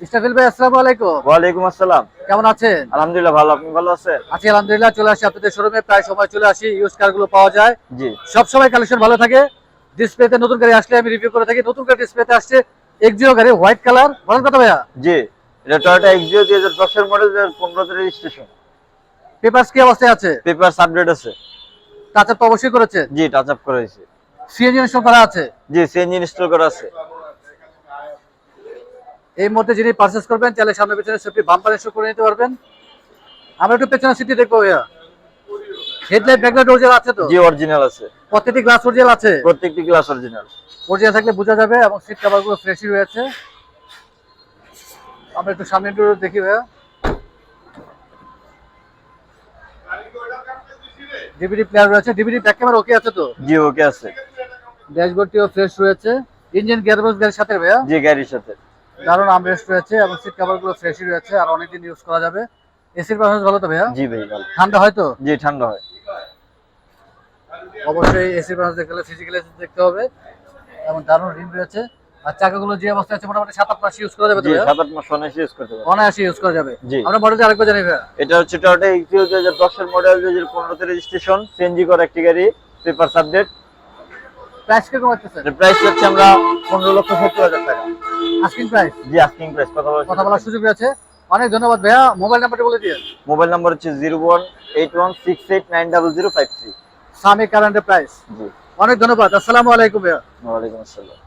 ইস্টাফিল ভাই আসসালামু আলাইকুম। ওয়ালাইকুম আসসালাম। কেমন আছেন? আলহামদুলিল্লাহ ভালো আপনি ভালো আছেন? আছি আলহামদুলিল্লাহ চলে আসি আপনাদের শোরুমে প্রায় সময় চলে আসি ইউজ কারগুলো পাওয়া যায়। জি। সব সময় কালেকশন ভালো থাকে। ডিসপ্লেতে নতুন গাড়ি আসলে আমি রিভিউ করে থাকি। নতুন গাড়ি ডিসপ্লেতে আসছে এক্সিও গাড়ি হোয়াইট কালার বলেন কথা ভাইয়া। জি এটা টয়োটা এক্সিও দুই হাজার দশের মডেল দুই হাজার পনেরোতে রেজিস্ট্রেশন পেপারস কি অবস্থায় আছে? পেপার আপডেট আছে। টাচ আপ অবশ্যই করেছেন জি টাচ আপ করা হয়েছে সিএনজি ইনস্টল করা আছে? জি সিএনজি ইনস্টল করা আছে। এই মুহূর্তে যিনি পারচেস করবেন চাইলে সামনে পেছনে সেফটি বাম্পার ইনস্টল করে নিতে পারবেন। আমরা একটু পেছনে সিটি দেখব ভাইয়া। হেডলাইট ব্যাকলাইট অরিজিনাল আছে তো? জি অরিজিনাল আছে। প্রত্যেকটি গ্লাস অরিজিনাল আছে? প্রত্যেকটি গ্লাস অরিজিনাল অরিজিনাল থাকলে বোঝা যাবে এবং সিট কভারগুলো ফ্রেশই রয়েছে। আমরা একটু সামনে একটু দেখি ভাইয়া। ডিভিডি প্লেয়ার রয়েছে। ডিভিডি ব্যাক ক্যামেরা ওকে আছে তো? জি ওকে আছে। ড্যাশবোর্ডটিও ফ্রেশ রয়েছে। ইঞ্জিন গিয়ারবক্স গাড়ির সাথে ভাইয়া? জি গাড়ির সাথে। দারুণ আমরেস্ট রয়েছে এবং সিট কভারগুলো ফ্রেশই রয়েছে আর অনেকদিন ইউজ করা যাবে। এসির পারফরমেন্স ভালো তো ভাইয়া? জি ভাই ভালো। ঠান্ডা হয় তো? জি ঠান্ডা হয়। অবশ্যই এসির পারফরমেন্স দেখতে হলে ফিজিক্যাল দেখতে হবে। এবং দারুণ রিম রয়েছে। আর চাকাগুলো যে অবস্থা আছে মোটামুটি সাত আট মাস ইউজ করা যাবে তো? সাত আট মাস অনায়াসে ইউজ করতে পারবেন অনায়াসে ইউজ করা যাবে। আমরা মডেলটা আরেকবার জানি ভাইয়া। এটা হচ্ছে টয়োটা দুই হাজার দশের মডেল দুই হাজার পনেরোতে রেজিস্ট্রেশন সিএনজি করা একটি গাড়ি পেপার আপডেট প্রাইস কীরকম হচ্ছে এর প্রাইস হচ্ছে আমরা পনেরো লক্ষ সত্তর হাজার টাকা। আস্কিং প্রাইস জি আস্কিং প্রাইস কথা বলার কথা বলার সুযোগ আছে। অনেক ধন্যবাদ ভাইয়া মোবাইল নাম্বারটা বলে দিয়ে। মোবাইল নাম্বার হচ্ছে zero one eight one six eight nine double zero five three Sami কারেন্টের প্রাইস জি। অনেক ধন্যবাদ আসসালামু আলাইকুম ভাইয়া। ওয়ালাইকুম আসসালাম।